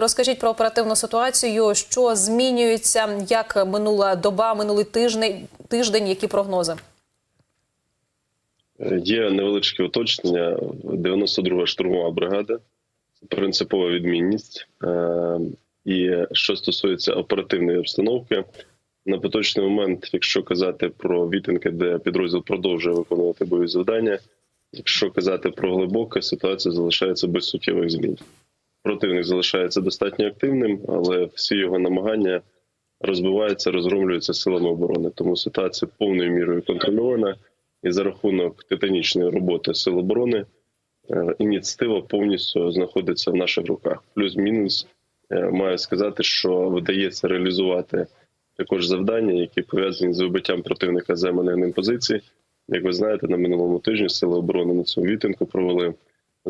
Розкажіть про оперативну ситуацію, що змінюється, як минула доба, минулий тиждень, тиждень, які прогнози? Є невеличке уточнення. 92-га штурмова бригада, принципова відмінність. Е, І що стосується оперативної обстановки, на поточний момент, якщо казати про вітинки, де підрозділ продовжує виконувати бойові завдання, якщо казати про глибоке, ситуація залишається без суттєвих змін. Противник залишається достатньо активним, але всі його намагання розбиваються, розгромлюються силами оборони. Тому ситуація повною мірою контрольована. І за рахунок титанічної роботи сил оборони е, ініціатива повністю знаходиться в наших руках. Плюс-мінус е, маю сказати, що вдається реалізувати також завдання, які пов'язані з вибиттям противника з займаних ним позицій. Як ви знаєте, на минулому тижні сили оборони на цьому вітинку провели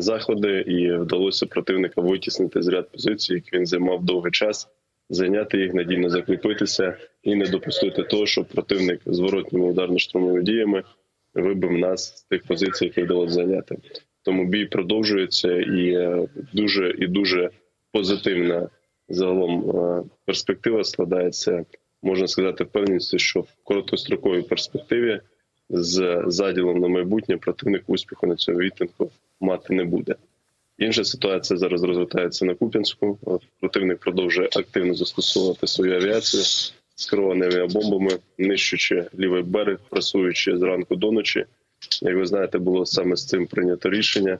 заходи, і вдалося противника витіснити з ряд позицій, які він займав довгий час, зайняти їх, надійно закріпитися і не допустити того, щоб противник зворотніми ударно-штурмовими діями вибив нас з тих позицій, які вдалося зайняти. Тому бій продовжується і е, дуже і дуже позитивна загалом е, перспектива складається. Можна сказати, впевненістю, що в короткостроковій перспективі з заділом на майбутнє противник успіху на цьому вітинку мати не буде. Інша ситуація зараз розвертається на Куп'янську. Противник продовжує активно застосовувати свою авіацію з керованими авіабомбами, нищучи лівий берег, прасуючи зранку до ночі. Як ви знаєте, було саме з цим прийнято рішення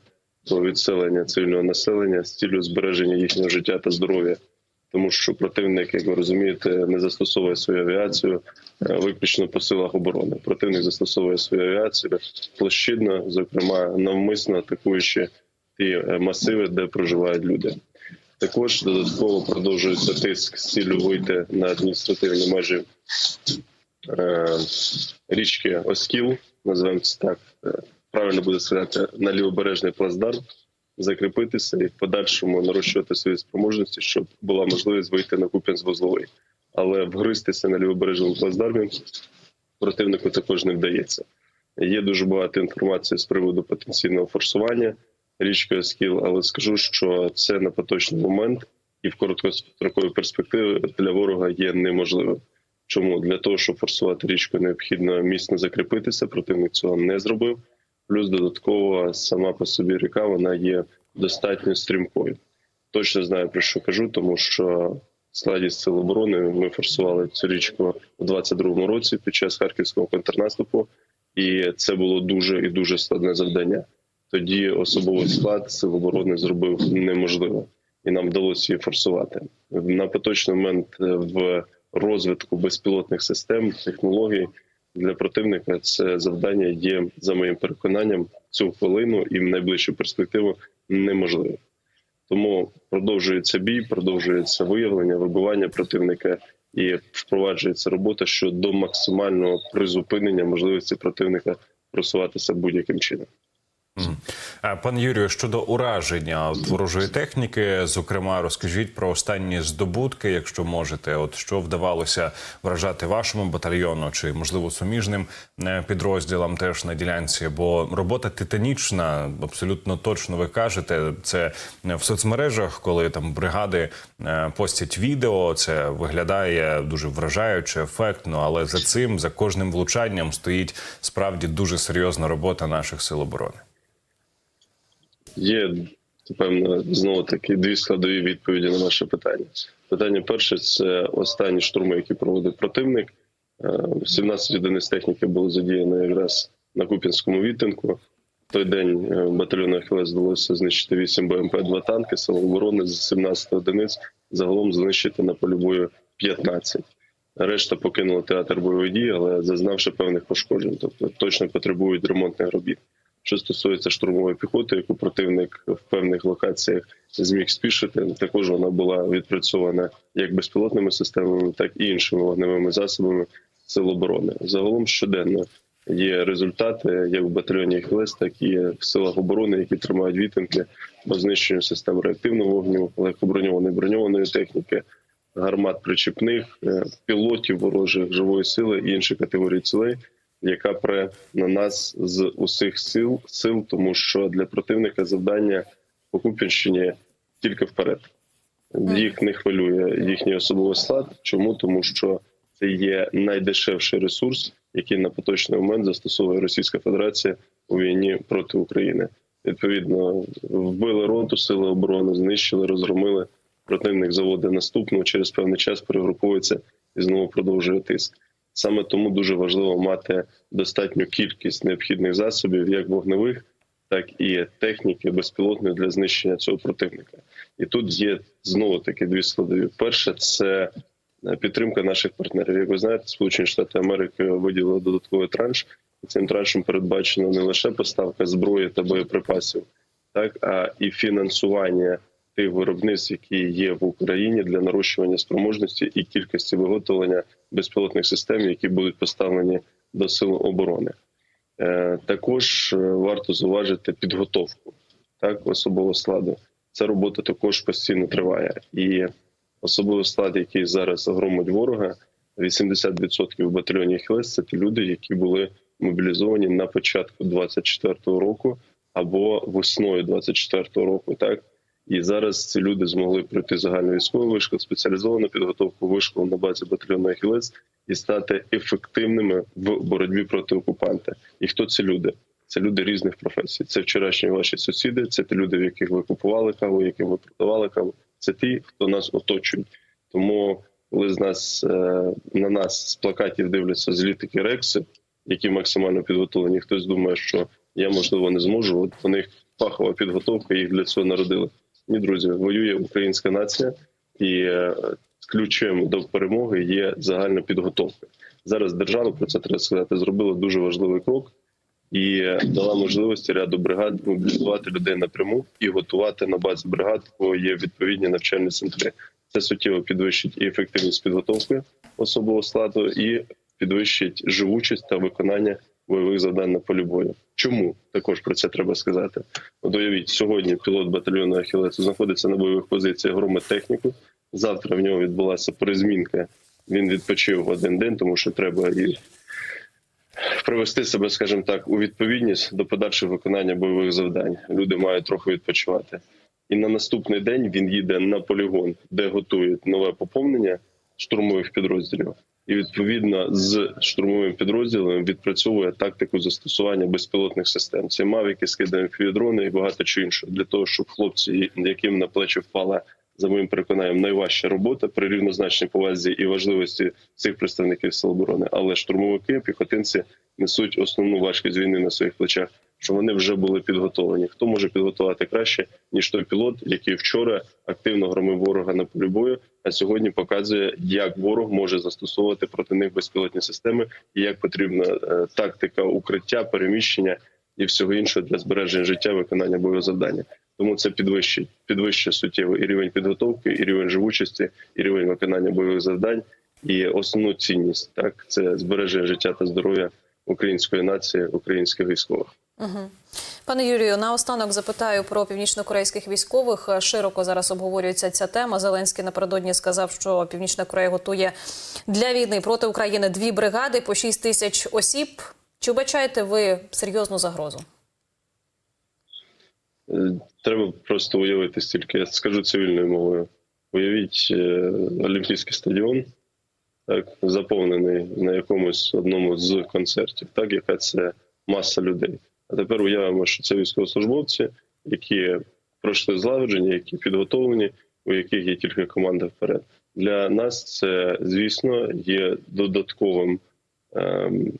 про відселення цивільного населення з цілею збереження їхнього життя та здоров'я. Тому що противник, як ви розумієте, не застосовує свою авіацію е, виключно по силах оборони. Противник застосовує свою авіацію площадно, зокрема навмисно атакуючи ті е, масиви, де проживають люди. Також додатково продовжується тиск з ціллю вийти на адміністративні межі е, річки Оскіл, називаємо це так. Правильно буде сказати на лівобережний плацдарм, закріпитися і в подальшому нарощувати свої спроможності, щоб була можливість вийти на Куп'янськ-Вузловий. Але вгристися на лівобережному плацдармі противнику також не вдається. Є дуже багато інформації з приводу потенційного форсування річкою Скіл, але скажу, що це на поточний момент і в короткостроковій перспективі для ворога є неможливим. Чому для того, щоб форсувати річку, необхідно міцно закріпитися. Противник цього не зробив. Плюс додатково сама по собі ріка вона є достатньо стрімкою. Точно знаю про що кажу, тому що в складі сил оборони ми форсували цю річку у 22-му році під час харківського контрнаступу, і це було дуже і дуже складне завдання тоді особовий склад сил оборони зробив неможливо, і нам вдалося її форсувати на поточний момент е, в розвитку безпілотних систем технологій для противника. Це завдання є за моїм переконанням цю хвилину і в найближчу перспективу неможливо. Тому продовжується бій, продовжується виявлення, вибивання противника і впроваджується робота щодо максимального призупинення можливості противника просуватися будь-яким чином. Пане Юрію, щодо ураження ворожої техніки, зокрема, розкажіть про останні здобутки, якщо можете, от що вдавалося вражати вашому батальйону чи можливо суміжним е, підрозділам теж на ділянці? Бо робота титанічна, абсолютно точно ви кажете. Це в соцмережах, коли там бригади е, постять відео, це виглядає дуже вражаюче, ефектно. Але за цим, за кожним влучанням, стоїть справді дуже серйозна робота наших сил оборони. Є певно знову таки дві складові відповіді на наше питання. Питання перше це останні штурми, які проводив противник. Е, 17 одиниць техніки було задіяно якраз на Куп'янському відтинку. В той день е, батальйону Ахілес вдалося знищити 8 БМП, 2 танки, сил оборони з 17 одиниць загалом знищити на полі бою 15. Решта покинула театр бойових дій, але зазнавши певних пошкоджень, тобто точно потребують ремонтних робіт. Що стосується штурмової піхоти, яку противник в певних локаціях зміг спішити, також вона була відпрацьована як безпілотними системами, так і іншими вогневими засобами сил оборони. Загалом щоденно є результати як в батальйоні ХЛС, так і в силах оборони, які тримають вітинки по знищенню систем реактивного вогню, легкоброньованої броньованої техніки, гармат причіпних, е, пілотів ворожих живої сили і інших категорій цілей яка пре на нас з усіх сил сил, тому що для противника завдання по Куп'янщині тільки вперед. Їх не хвилює їхній особовий склад. Чому? Тому що це є найдешевший ресурс, який на поточний момент застосовує Російська Федерація у війні проти України. Відповідно, вбили роту сили оборони, знищили, розгромили. Противник заводить наступну через певний час перегруповується і знову продовжує тиск. Саме тому дуже важливо мати достатню кількість необхідних засобів, як вогневих, так і техніки безпілотної для знищення цього противника. І тут є знову таки дві складові. Перше це е, підтримка наших партнерів. Як ви знаєте, Сполучені Штати Америки виділили додатковий транш. Цим траншем передбачено не лише поставка зброї та боєприпасів, так а і фінансування тих виробництв, які є в Україні для нарощування спроможності і кількості виготовлення безпілотних систем, які будуть поставлені до сил оборони. Е, Також е, варто зауважити підготовку так особового складу. Ця робота також постійно триває, і особовий склад, який зараз громить ворога, 80% в батальйоні Хілес це ті люди, які були мобілізовані на початку 24-го року або весною 24-го року. Так і зараз ці люди змогли пройти загальну військову вишкол, спеціалізовану підготовку вишкол на базі батальйону Ахілес і стати ефективними в боротьбі проти окупанта. І хто ці люди? Це люди різних професій. Це вчорашні ваші сусіди, це ті люди, в яких ви купували каву, яким ви продавали каву. Це ті, хто нас оточують. Тому, коли з нас е, на нас з плакатів дивляться злі такі рекси, які максимально підготовлені, хтось думає, що я можливо не зможу. От у них фахова підготовка, їх для цього народили. Ні, друзі, воює українська нація, і е, ключем до перемоги є загальна підготовка. Зараз держава про це треба сказати, зробила дуже важливий крок і е, дала можливості ряду бригад мобілізувати людей напряму і готувати на базі бригад, бо є відповідні навчальні центри. Це суттєво підвищить і ефективність підготовки особового складу, і підвищить живучість та виконання бойових завдань на полі бою. Чому також про це треба сказати? От уявіть, сьогодні пілот батальйону Ахілес знаходиться на бойових позиціях, громить техніку. Завтра в нього відбулася перезмінка. Він відпочив один день, тому що треба і привести себе, скажімо так, у відповідність до подальшого виконання бойових завдань. Люди мають трохи відпочивати. І на наступний день він їде на полігон, де готують нове поповнення штурмових підрозділів. І відповідно з штурмовим підрозділом відпрацьовує тактику застосування безпілотних систем. Це мавіки, скидаємо фідрони і багато чого іншого для того, щоб хлопці, яким на плечі впала за моїм переконанням найважча робота при рівнозначній повазі і важливості цих представників сил оборони, але штурмовики, піхотинці несуть основну важкість війни на своїх плечах. Що вони вже були підготовлені. Хто може підготувати краще ніж той пілот, який вчора активно громив ворога на полі бою, а сьогодні показує, як ворог може застосовувати проти них безпілотні системи і як потрібна е, тактика укриття, переміщення і всього іншого для збереження життя, виконання бойового завдання. Тому це підвищить підвищує суттєво і рівень підготовки, і рівень живучості, і рівень виконання бойових завдань, і основну цінність так це збереження життя та здоров'я української нації, українських військових. Пане Юрію, наостанок запитаю про північнокорейських військових. Широко зараз обговорюється ця тема. Зеленський напередодні сказав, що Північна Корея готує для війни проти України дві бригади по 6 тисяч осіб. Чи вбачаєте ви серйозну загрозу? Е, Треба просто уявити стільки, я скажу цивільною мовою. Уявіть е, Олімпійський стадіон, так, заповнений на якомусь одному з концертів, так, яка це маса людей. А тепер уявимо, що це військовослужбовці, які пройшли злагодження, які підготовлені, у яких є тільки команда вперед. Для нас це, звісно, є додатковим. Ем,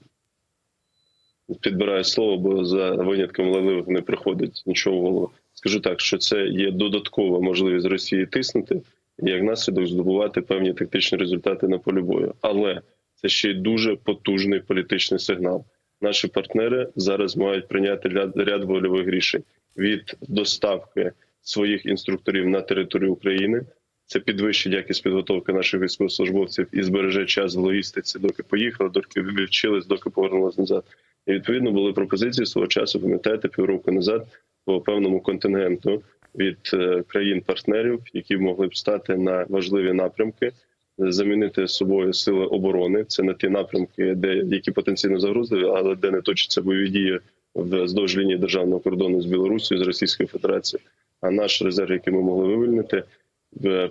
підбираю слово, бо за винятком лаливих не приходить нічого в голову. Скажу так, що це є додаткова можливість Росії тиснути і як наслідок здобувати певні тактичні результати на полі бою. Але це ще й дуже потужний політичний сигнал. Наші партнери зараз мають прийняти ряд, ряд вольових рішень від доставки своїх інструкторів на територію України. Це підвищить якість підготовки наших військовослужбовців і збереже час в логістиці, доки поїхали, доки вивчились, доки повернулись назад. І відповідно були пропозиції свого часу, пам'ятаєте, півроку назад по певному контингенту від е, країн-партнерів, які могли б стати на важливі напрямки, замінити собою сили оборони. Це не ті напрямки, де які потенційно загрозливі, але де не точаться бойові дії вздовж лінії державного кордону з Білорусією з Російською Федерацією. А наш резерв, який ми могли вивільнити,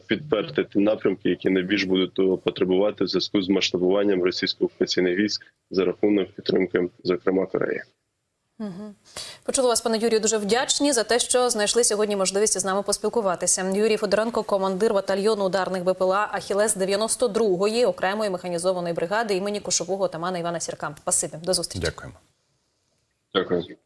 підперти ті напрямки, які найбільш будуть потребувати в зв'язку з масштабуванням російсько-окупаційних військ за рахунок підтримки, зокрема Кореї. Почули вас, пане Юрію, дуже вдячні за те, що знайшли сьогодні можливість з нами поспілкуватися. Юрій Федоренко, командир батальйону ударних БПЛА Ахілес 92-ї окремої механізованої бригади імені кошового отамана Івана Сірка. Спасибі, до зустрічі. Дякуємо. Дякую.